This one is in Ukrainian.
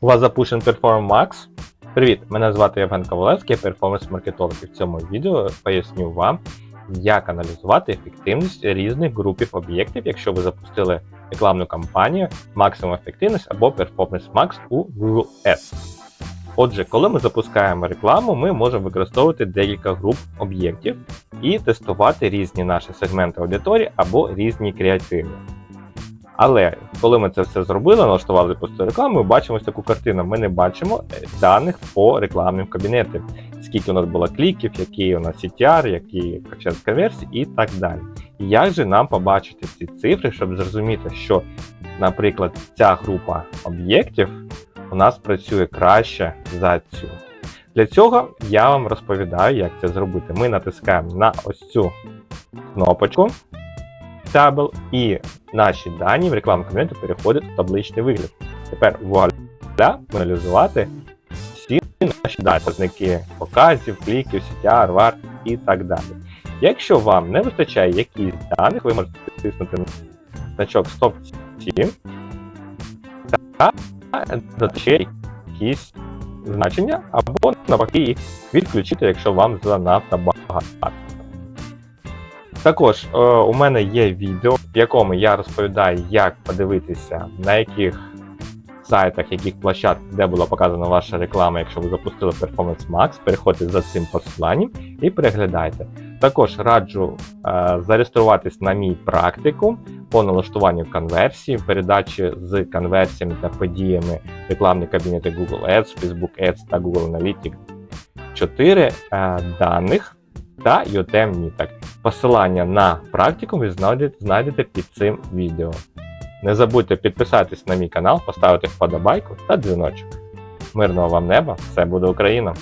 У вас запущен Perform Max. Привіт! Мене звати Євген Ковалевський, я перформанс-маркетолог. І в цьому відео поясню вам, як аналізувати ефективність різних групів об'єктів, якщо ви запустили рекламну кампанію максимум ефективність або Performance Max у Google Ads. Отже, коли ми запускаємо рекламу, ми можемо використовувати декілька груп об'єктів і тестувати різні наші сегменти аудиторії або різні креативи. Але коли ми це все зробили, налаштували запустили рекламу, ми бачимо таку картину. Ми не бачимо е, даних по рекламним кабінетам. Скільки у нас було кліків, який у нас CTR, який коефіцієнт конверсії і так далі. І як же нам побачити ці цифри, щоб зрозуміти, що, наприклад, ця група об'єктів у нас працює краще за цю. Для цього я вам розповідаю, як це зробити. Ми натискаємо на ось цю кнопочку Table, і наші дані в рекламному кабінеті переходять у табличний вигляд. Тепер вуаля аналізувати всі наші дані, показники показів, кліків, CTR, VAR і так далі. Якщо вам не вистачає якихось даних, ви можете натиснути на значок Stop Team та додати якісь значення, або навпаки їх відключити, якщо вам занадто багато. Також е, у мене є відео, в якому я розповідаю, як подивитися, на яких сайтах, яких площадках, де була показана ваша реклама, якщо ви запустили Performance Max, переходьте за цим посиланням і переглядайте. Також раджу е, зареєструватись на мій практикум по налаштуванню конверсії, передачі з конверсіями та подіями рекламні кабінети Google Ads, Facebook Ads та Google Analytics 4 е, даних та Ніток. Посилання на практику ви знайдете під цим відео. Не забудьте підписатись на мій канал, поставити вподобайку та дзвіночок. Мирного вам неба! Все буде Україна!